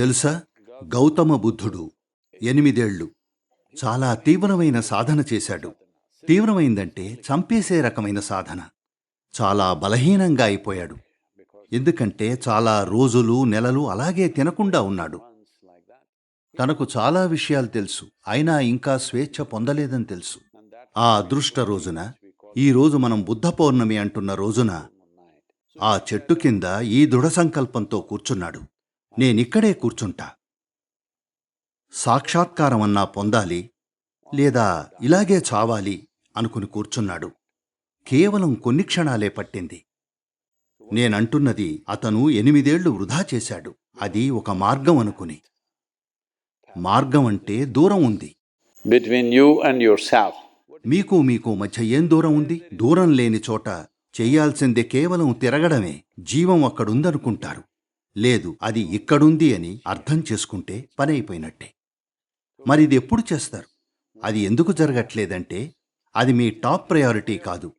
తెలుసా? గౌతమ బుద్ధుడు ఎనిమిదేళ్ళు చాలా తీవ్రమైన సాధన చేశాడు. తీవ్రమైందంటే చంపేసే రకమైన సాధన. చాలా బలహీనంగా అయిపోయాడు. ఎందుకంటే చాలా రోజులు నెలలు అలాగే తినకుండా ఉన్నాడు. తనకు చాలా విషయాలు తెలుసు. అయినా ఇంకా స్వేచ్ఛ పొందలేదని తెలుసు. ఆ అదృష్ట రోజున ఈ రోజు మనం బుద్ధ పౌర్ణమి అంటున్న రోజున ఆ చెట్టు కింద ఈ దృఢ సంకల్పంతో కూర్చున్నాడు. నేనిక్కడే కూర్చుంటా. సాక్షాత్కారం అన్నా పొందాలి లేదా ఇలాగే చావాలి అనుకుని కూర్చున్నాడు. కేవలం కొన్ని క్షణాలే పట్టింది. నేనంటున్నది అతను ఎనిమిదేళ్ళు వృధా చేశాడు. అది ఒక మార్గం అనుకుని. మార్గం అంటే దూరం ఉంది. Between you and yourself. మీకు మీకు మధ్య ఏం దూరం ఉంది? దూరం లేని చోట చెయ్యాల్సిందే కేవలం తిరగడమే. జీవం అక్కడుందనుకుంటారు. లేదు అది ఇక్కడుంది అని అర్థం చేసుకుంటే పని అయిపోయినట్టే. మరి ఇది ఎప్పుడు చేస్తారు? అది ఎందుకు జరగట్లేదంటే అది మీ టాప్ ప్రయారిటీ కాదు.